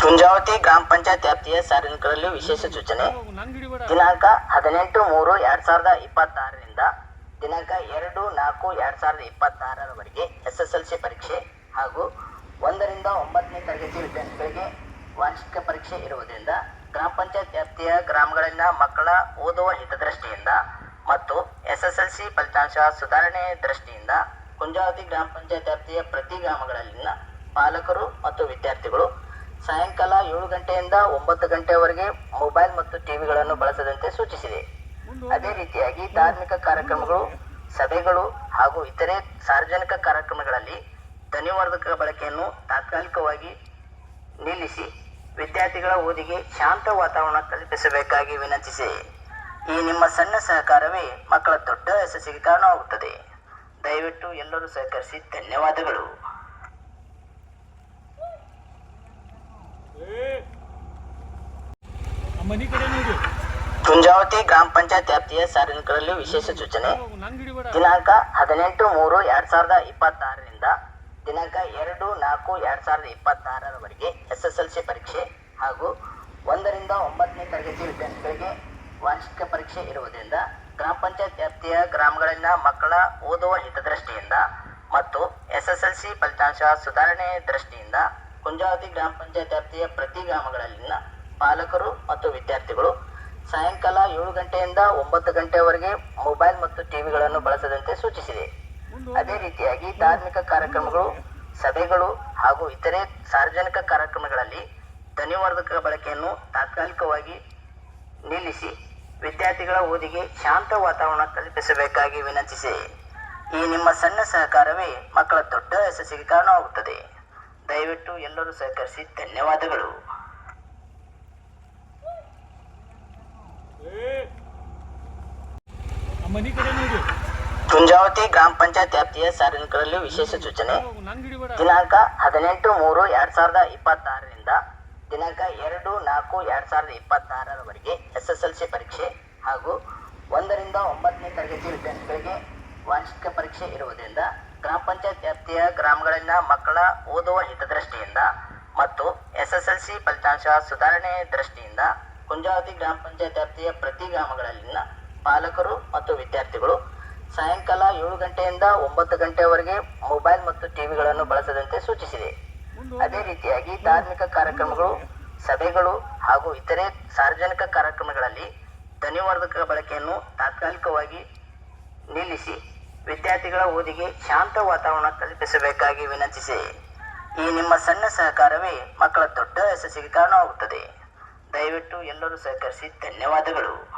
ಕುಂಜಾವತಿ ಗ್ರಾಮ ಪಂಚಾಯತ್ ವ್ಯಾಪ್ತಿಯ ಸಾರ್ವಜನಿಕರಲ್ಲಿ ವಿಶೇಷ ಸೂಚನೆ. ದಿನಾಂಕ ಹದಿನೆಂಟು ಮೂರು ಎರಡ್ ಸಾವಿರದ ಇಪ್ಪತ್ತಾರರಿಂದ ದಿನಾಂಕ ಎರಡು ನಾಲ್ಕು ಎರಡ್ ಸಾವಿರದ ಇಪ್ಪತ್ತಾರರವರೆಗೆ ಎಸ್ ಎಸ್ ಎಲ್ ಸಿ ಪರೀಕ್ಷೆ ಹಾಗೂ ಒಂದರಿಂದ ಒಂಬತ್ತನೇ ತರಗತಿ ವಿದ್ಯಾರ್ಥಿಗಳಿಗೆ ವಾರ್ಷಿಕ ಪರೀಕ್ಷೆ ಇರುವುದರಿಂದ ಗ್ರಾಮ ಪಂಚಾಯತ್ ವ್ಯಾಪ್ತಿಯ ಗ್ರಾಮಗಳಲ್ಲಿನ ಮಕ್ಕಳ ಓದುವ ಹಿತದೃಷ್ಟಿಯಿಂದ ಮತ್ತು ಎಸ್ ಎಸ್ ಎಲ್ ಸಿ ಫಲಿತಾಂಶ ಸುಧಾರಣೆ ದೃಷ್ಟಿಯಿಂದ ಕುಂಜಾವತಿ ಗ್ರಾಮ ಪಂಚಾಯತ್ ವ್ಯಾಪ್ತಿಯ ಪ್ರತಿ ಗ್ರಾಮಗಳಲ್ಲಿನ ಪಾಲಕರು ಮತ್ತು ವಿದ್ಯಾರ್ಥಿಗಳು. ಸಾಯಂಕಾಲ ಏಳು ಗಂಟೆಯಿಂದ ಒಂಬತ್ತು ಗಂಟೆವರೆಗೆ ಮೊಬೈಲ್ ಮತ್ತು ಟಿವಿಗಳನ್ನು ಬಳಸದಂತೆ ಸೂಚಿಸಿದೆ. ಅದೇ ರೀತಿಯಾಗಿ ಧಾರ್ಮಿಕ ಕಾರ್ಯಕ್ರಮಗಳು, ಸಭೆಗಳು ಹಾಗೂ ಇತರೆ ಸಾರ್ವಜನಿಕ ಕಾರ್ಯಕ್ರಮಗಳಲ್ಲಿ ಧ್ವನಿವರ್ಧಕ ಬಳಕೆಯನ್ನು ತಾತ್ಕಾಲಿಕವಾಗಿ ನಿಲ್ಲಿಸಿ ವಿದ್ಯಾರ್ಥಿಗಳ ಓದಿಗೆ ಶಾಂತ ವಾತಾವರಣ ಕಲ್ಪಿಸಬೇಕಾಗಿ ವಿನಂತಿಸಿದೆ ಈ ನಿಮ್ಮ ಸಣ್ಣ ಸಹಕಾರವೇ ಮಕ್ಕಳ ದೊಡ್ಡ ಯಶಸ್ಸಿಗೆ ಕಾರಣವಾಗುತ್ತದೆ. ದಯವಿಟ್ಟು ಎಲ್ಲರೂ ಸಹಕರಿಸಿ ಧನ್ಯವಾದಗಳು. ಕುಂಜಾವತಿ ಗ್ರಾಮ ಪಂಚಾಯತ್ ವ್ಯಾಪ್ತಿಯ ಸಾರ್ವಜನಿಕರಲ್ಲಿ ವಿಶೇಷ ಸೂಚನೆ. ದಿನಾಂಕ ಹದಿನೆಂಟು ಮೂರು ಎರಡ್ ಸಾವಿರದ ಇಪ್ಪತ್ತಾರರಿಂದ ದಿನಾಂಕ ಎರಡು ನಾಲ್ಕು ಎರಡ್ ಸಾವಿರದ ಇಪ್ಪತ್ತಾರರವರೆಗೆ ಎಸ್ ಎಸ್ ಎಲ್ ಸಿ ಪರೀಕ್ಷೆ ಹಾಗೂ ಒಂದರಿಂದ ಒಂಬತ್ತನೇ ತರಗತಿ ವಿದ್ಯಾರ್ಥಿಗಳಿಗೆ ವಾರ್ಷಿಕ ಪರೀಕ್ಷೆ ಇರುವುದರಿಂದ ಗ್ರಾಮ ಪಂಚಾಯತ್ ವ್ಯಾಪ್ತಿಯ ಗ್ರಾಮಗಳಲ್ಲಿನ ಮಕ್ಕಳ ಓದುವ ಹಿತದೃಷ್ಟಿಯಿಂದ ಮತ್ತು ಎಸ್ ಎಸ್ ಎಲ್ ಸಿ ಫಲಿತಾಂಶ ಸುಧಾರಣೆ ದೃಷ್ಟಿಯಿಂದ ಕುಂಜಾವತಿ ಗ್ರಾಮ ಪಂಚಾಯತ್ ವ್ಯಾಪ್ತಿಯ ಪ್ರತಿ ಗ್ರಾಮಗಳಲ್ಲಿನ ಪಾಲಕರು ಮತ್ತು ವಿದ್ಯಾರ್ಥಿಗಳು ಸಾಯಂಕಾಲ ಏಳು ಗಂಟೆಯಿಂದ ಒಂಬತ್ತು ಗಂಟೆವರೆಗೆ ಮೊಬೈಲ್ ಮತ್ತು ಟಿವಿಗಳನ್ನು ಬಳಸದಂತೆ ಸೂಚಿಸಿದೆ. ಅದೇ ರೀತಿಯಾಗಿ ಧಾರ್ಮಿಕ ಕಾರ್ಯಕ್ರಮಗಳು, ಸಭೆಗಳು ಹಾಗೂ ಇತರೆ ಸಾರ್ವಜನಿಕ ಕಾರ್ಯಕ್ರಮಗಳಲ್ಲಿ ಧ್ವನಿವರ್ಧಕ ಬಳಕೆಯನ್ನು ತಾತ್ಕಾಲಿಕವಾಗಿ ನಿಲ್ಲಿಸಿ ವಿದ್ಯಾರ್ಥಿಗಳ ಓದಿಗೆ ಶಾಂತ ವಾತಾವರಣ ಕಲ್ಪಿಸಬೇಕಾಗಿ ವಿನಂತಿಸಿದೆ ಈ ನಿಮ್ಮ ಸಣ್ಣ ಸಹಕಾರವೇ ಮಕ್ಕಳ ದೊಡ್ಡ ಯಶಸ್ಸಿಗೆ ಕಾರಣವಾಗುತ್ತದೆ. ದಯವಿಟ್ಟು ಎಲ್ಲರೂ ಸಹಕರಿಸಿ ಧನ್ಯವಾದಗಳು. ಕಡೆ ಗ್ರಾಮ ಪಂಚಾಯತ್ ವ್ಯಾಪ್ತಿಯ ಸಾರ್ವಜನಿಕರಲ್ಲಿ ವಿಶೇಷ ಸೂಚನೆ. ದಿನಾಂಕ ಹದಿನೆಂಟು ಮೂರು ಎರಡ್ ಸಾವಿರದ ಇಪ್ಪತ್ತಾರರಿಂದ ದಿನಾಂಕ ಎರಡು ನಾಲ್ಕು ಎರಡ್ ಸಾವಿರದ ಇಪ್ಪತ್ತಾರರವರೆಗೆ ಎಸ್ ಎಸ್ ಎಲ್ ಸಿ ಪರೀಕ್ಷೆ ಹಾಗೂ ಒಂದರಿಂದ ಒಂಬತ್ತನೇ ತರಗತಿ ವಿದ್ಯಾರ್ಥಿಗಳಿಗೆ ವಾರ್ಷಿಕ ಪರೀಕ್ಷೆ ಇರುವುದರಿಂದ ಗ್ರಾಮ ಪಂಚಾಯತ್ ವ್ಯಾಪ್ತಿಯ ಗ್ರಾಮಗಳಲ್ಲಿನ ಮಕ್ಕಳ ಓದುವ ಹಿತದೃಷ್ಟಿಯಿಂದ ಮತ್ತು ಎಸ್ ಎಸ್ ಎಲ್ ಸಿ ಫಲಿತಾಂಶ ಸುಧಾರಣೆ ದೃಷ್ಟಿಯಿಂದ ಕುಂಜಾವತಿ ಗ್ರಾಮ ಪಂಚಾಯತ್ ವ್ಯಾಪ್ತಿಯ ಪ್ರತಿ ಗ್ರಾಮಗಳಲ್ಲಿನ ಪಾಲಕರು ಮತ್ತು ವಿದ್ಯಾರ್ಥಿಗಳು ಸಾಯಂಕಾಲ ಏಳು ಗಂಟೆಯಿಂದ ಒಂಬತ್ತು ಗಂಟೆವರೆಗೆ ಮೊಬೈಲ್ ಮತ್ತು ಟಿವಿಗಳನ್ನು ಬಳಸದಂತೆ ಸೂಚಿಸಿದೆ. ಅದೇ ರೀತಿಯಾಗಿ ಧಾರ್ಮಿಕ ಕಾರ್ಯಕ್ರಮಗಳು, ಸಭೆಗಳು ಹಾಗೂ ಇತರೆ ಸಾರ್ವಜನಿಕ ಕಾರ್ಯಕ್ರಮಗಳಲ್ಲಿ ಧ್ವನಿವರ್ಧಕ ಬಳಕೆಯನ್ನು ತಾತ್ಕಾಲಿಕವಾಗಿ ನಿಲ್ಲಿಸಿ ವಿದ್ಯಾರ್ಥಿಗಳ ಓದಿಗೆ ಶಾಂತ ವಾತಾವರಣ ಕಲ್ಪಿಸಬೇಕಾಗಿ ವಿನಂತಿಸಿದೆ. ಈ ನಿಮ್ಮ ಸಣ್ಣ ಸಹಕಾರವೇ ಮಕ್ಕಳ ದೊಡ್ಡ ಯಶಸ್ಸಿಗೆ ಕಾರಣವಾಗುತ್ತದೆ. ದಯವಿಟ್ಟು ಎಲ್ಲರೂ ಸಹಕರಿಸಿ ಧನ್ಯವಾದಗಳು.